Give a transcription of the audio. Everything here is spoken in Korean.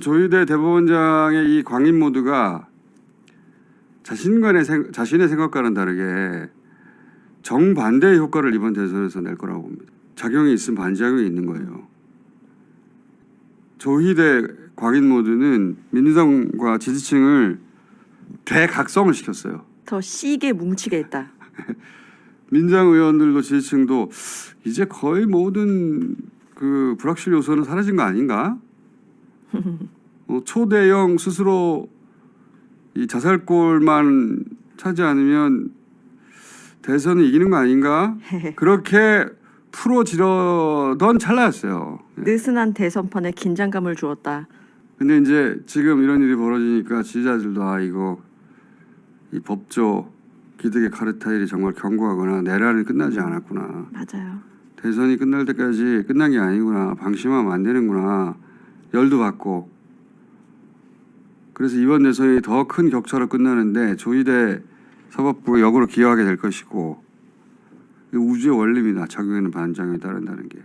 조희대 대법원장의 이 광인 모드가 자신간의 생, 자신의 생각과는 다르게 정반대의 효과를 이번 대선에서 낼 거라고 봅니다. 작용이 있으면 반작용이 있는 거예요. 조희대 광인 모드는 민주당과 지지층을 대각성을 시켰어요. 더 씨게 뭉치게 했다. 민주당 의원들도 지지층도 이제 거의 모든 그 불확실 요소는 사라진 거 아닌가? 어, 초대형 스스로 이 자살골만 차지 않으면 대선을 이기는 거 아닌가? 그렇게 풀어지려던 찰나였어요. 예. 느슨한 대선판에 긴장감을 주었다. 근데 이제 지금 이런 일이 벌어지니까 지지자들도 아 이거 이 법조 기득의 카르텔이 정말 견고하거나 내란이 끝나지 않았구나. 맞아요. 대선이 끝날 때까지 끝난 게 아니구나. 방심하면 안 되는구나. 열도 받고. 그래서 이번 대선이 더 큰 격차로 끝나는데 조희대 사법부가 역으로 기여하게 될 것이고 이 우주의 원리입니다. 작용에는 반작용이 따른다는 게.